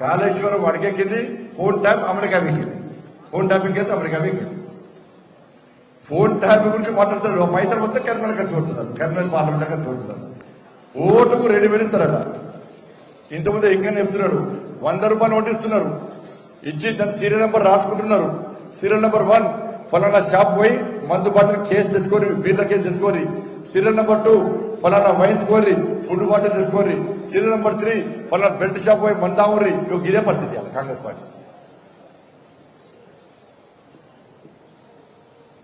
కాళేశ్వరం అడిగెక్కింది phone tap America ఎక్కింది phone tapping case America ఎక్కింది ఫోన్ ట్యాప్ గురించి మాట్లాడుతారు పైసలు మొత్తం కర్నూలు ఖర్చు పెడుతున్నారు కర్నూలు పార్లమెంట్ ఖర్చు పెడుతున్నారు ఓటుకు రెండు వేలు ఇస్తారట. ఇంతకుముందు ఇంకా చెప్తున్నాడు వంద రూపాయలు నోటిస్తున్నారు ఇచ్చి దాని సీరియల్ నెంబర్ రాసుకుంటున్నారు. సీరియల్ నెంబర్ వన్ ఫలానా షాప్ పోయి మందు బాటిల్ కేసు తెచ్చుకొని బీర్ల కేసు తెచ్చుకొని సీరియల్ నెంబర్ టూ ఫలానా వైన్స్ కోరి ఫుడ్ బాటిల్ తీసుకోర్రి సీరియల్ నెంబర్ త్రీ ఫలానా బెల్ట్ షాప్ పోయి మందామూరి ఇదే పరిస్థితి కాంగ్రెస్ పార్టీ.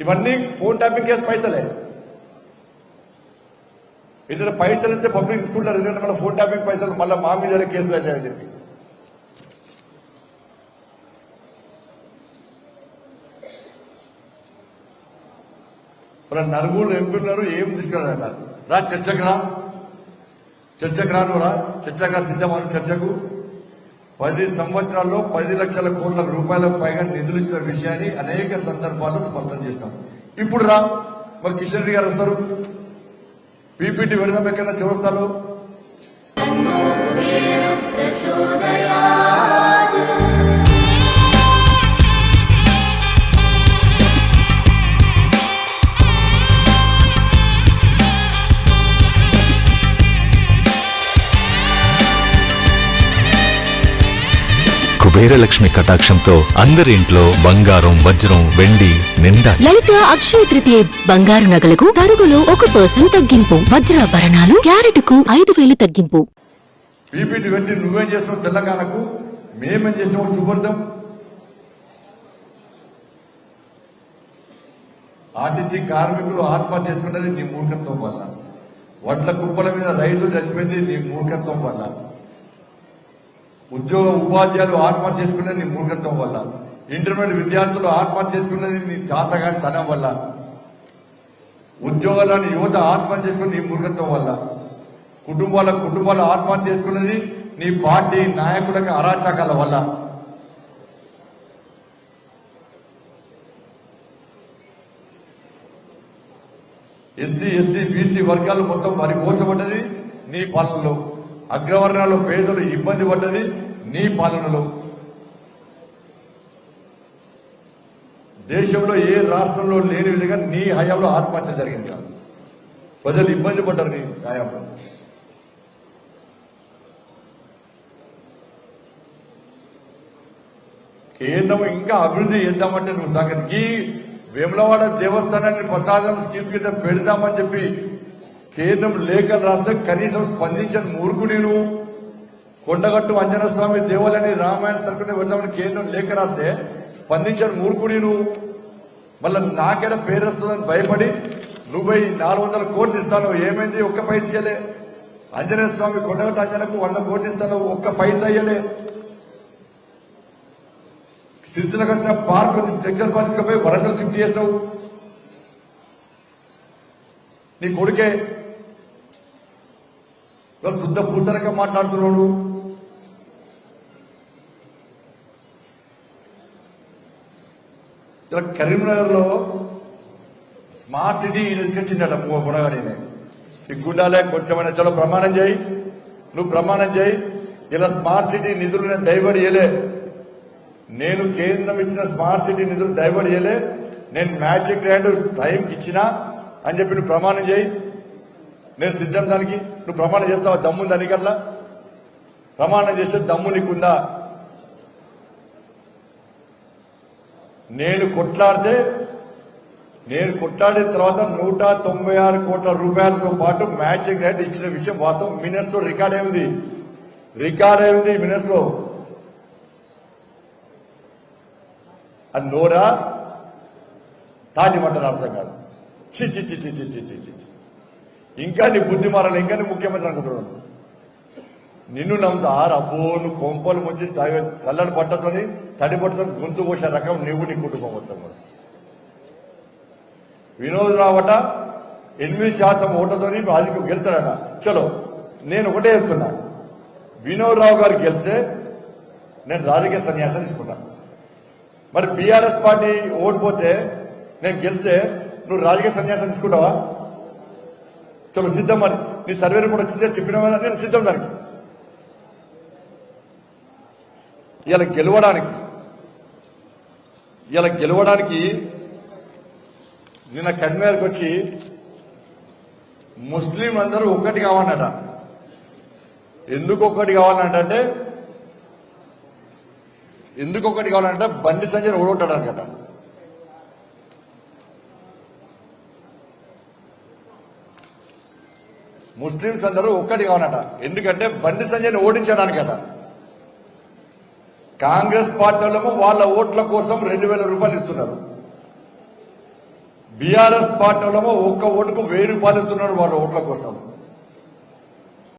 ఇవన్నీ ఫోన్ ట్యాపింగ్ కేసు పైసలే. ఇద్దరు పైసలు ఇస్తే పబ్లిక్ తీసుకుంటారు ఎందుకంటే మళ్ళీ ఫోన్ ట్యాపింగ్ పైసలు మళ్ళీ మా మీద కేసులు అవుతాయని చెప్పి. మన నలుగురు ఎంపీన్నారు ఏం తీసుకురా రా చర్చకు రా. చర్చకు రా నువ్వు రా. చర్చగా సిద్ధమాను చర్చకు. పది సంవత్సరాల్లో పది లక్షల కోట్ల రూపాయలకు పైగా నిధులు ఇచ్చిన విషయాన్ని అనేక సందర్భాల్లో స్పష్టం చేస్తాం ఇప్పుడు రా. మరి కిషన్ రెడ్డి గారు వస్తారు. పీపీటీ విడదాం ఎక్కడ చౌరస్తాలో కుబేరలక్ష్మి కటాక్షంతో అందరి ఇంట్లో బంగారం వజ్రం వెండి నిండా లలిత అక్షయ తృతీయ బంగారు నగలకు తరుగులో ఒక పర్సెంట్ తగ్గింపు. వజ్రాభరణాలు క్యారెట్కు ఐదు వేలు తగ్గింపు. పీపీటీ పెట్టి నువ్వేం చేస్తావు తెలంగాణకు మేమేం చేస్తామో చూపడతాం ఆర్టీసీ కార్మికులు ఆత్మహత్య చేసుకున్నది నీ మూర్ఖత్వం వల్ల. వడ్ల కుప్పల మీద రైతులు చచ్చిపోయింది నీ మూర్ఖత్వం వల్ల. ఉద్యోగ ఉపాధ్యాయులు ఆత్మహత్య చేసుకునేది నీ మూర్ఖత్వం వల్ల. ఇంటర్మీడియట్ విద్యార్థులు ఆత్మహత్య చేసుకునేది నీ చాతగాని తనం వల్ల. ఉద్యోగాలను యువత ఆత్మహత్య చేసుకుని నీ మూర్ఖత్వం వల్ల. కుటుంబాల కుటుంబాలు ఆత్మహత్య చేసుకున్నది నీ పార్టీ నాయకులకు అరాచకాల వల్ల. ఎస్సీ ఎస్టీ బీసీ వర్గాలు మొత్తం మరి మోసపడ్డది నీ పనుల్లో అగ్రవర్ణాలు పేదలు ఇబ్బంది పడ్డది నీ పాలనలో. దేశంలో ఏ రాష్ట్రంలో లేని విధంగా నీ హయాంలో ఆత్మహత్య జరిగింది. కాదు ప్రజలు ఇబ్బంది పడ్డారు నీ హయాంలో. కేంద్రం ఇంకా అభివృద్ధి చేద్దామంటే నువ్వు సగం ఈ వేములవాడ దేవస్థానాన్ని ప్రసాదం స్కీమ్ కింద పెడదామని చెప్పి కేంద్రం లేఖలు రాస్తే కనీసం స్పందించని మూర్ఖుడి నువ్వు కొండగట్టు అంజనస్వామి దేవాలని రామాయణ సర్కుని పెడదామని కేంద్రం లేఖ రాస్తే స్పందించని మూర్ఖుడి నువ్వు మళ్ళీ నాకేడ పేరు వస్తుందని భయపడి నువ్వు నాలుగు వందల కోట్లు ఇస్తాను ఏమైంది? ఒక్క పైస ఇయ్యలే. ఆంజనేయ స్వామి కొండగట్టు అంజనకు వంద కోట్లు ఇస్తాను ఒక్క పైస అయ్యలే సిరిసిలకు వచ్చిన పార్క్ సెక్షన్ పార్టీస్ పోయి వరంగల్ సిఫ్ట్ చేస్తావు. నీ కొడుకే ఇవాళ శుద్ధ పూసరగా మాట్లాడుతున్నాడు? ఇలా కరీంనగర్లో స్మార్ట్ సిటీ తీసుకొచ్చిందట బుడగానే సిగ్గుండాలే కొంచెమైనా చలో ప్రమాణం చేయి. నువ్వు ప్రమాణం చేయి. ఇలా స్మార్ట్ సిటీ నిధులు నేను డైవర్ట్ చేయలే. నేను కేంద్రం ఇచ్చిన స్మార్ట్ సిటీ నిధులు డైవర్ట్ చేయలే. నేను మ్యాజిక్ గ్రాండ్ టైంకి ఇచ్చినా అని చెప్పి నువ్వు ప్రమాణం చేయి. నేను సిద్ధం దానికి. నువ్వు ప్రమాణం చేస్తావా? దమ్ము దానికల్లా ప్రమాణం చేస్తే దమ్ము నీకుందా? నేను కొట్లాడితే నేను కొట్లాడిన తర్వాత నూట తొంభై ఆరు కోట్ల రూపాయలతో పాటు మ్యాచింగ్ రేట్ ఇచ్చిన విషయం వాస్తవం. మినిట్స్లో రికార్డ్ అయింది రికార్డ్ అయింది మినిట్స్లో అది నోరా? తాటి మంటలు అర్థం కాదు. చిచ్చి చిచ్చి చిచ్చి చిచ్చి చిచ్చి చి. ఇంకా నీ బుద్ధి మారాలి ఇంకా నీ ముఖ్యమంత్రి అనుకుంటున్నాను నిన్ను నమ్ముతా అబ్బో నువ్వు కొంపలు ముంచి చల్లని పట్టతోని తడి పట్టతో గొంతు పోసే రకం నువ్వు నీ కుటుంబం మొత్తం కూడా. వినోద్ రావట ఎనిమిది శాతం ఓటతోని రాజకీయం గెలుతాడట చలో నేను ఒకటే చెప్తున్నా. వినోద్ రావు గారు గెలిస్తే నేను రాజకీయ సన్యాసం తీసుకుంటా. మరి బీఆర్ఎస్ పార్టీ ఓడిపోతే నేను గెలిస్తే నువ్వు రాజకీయ సన్యాసం తీసుకుంటావా? చలో సిద్ధం మరి. నీ సర్వే కూడా వచ్చిందే చెప్పిన నేను సిద్ధం దానికి. ఇలా గెలవడానికి ఇలా గెలవడానికి నిన్న కన్వేర్కి వచ్చి ముస్లిం అందరూ ఒక్కటి కావాలన్నట. ఎందుకు ఒక్కటి కావాలంటే ఎందుకు ఒక్కటి కావాలంటే బండి సంజయ్ ఓడగొట్టడానికట ముస్లింస్ అందరూ ఒక్కటి ఉన్నట ఎందుకంటే బండి సంజయ్ని ఓడించడానికట. కాంగ్రెస్ పార్టీలము వాళ్ళ ఓట్ల కోసం రెండు వేల రూపాయలు ఇస్తున్నారు. బీఆర్ఎస్ పార్టీలము ఒక్క ఓటుకు వెయ్యి రూపాయలు ఇస్తున్నారు వాళ్ళ ఓట్ల కోసం.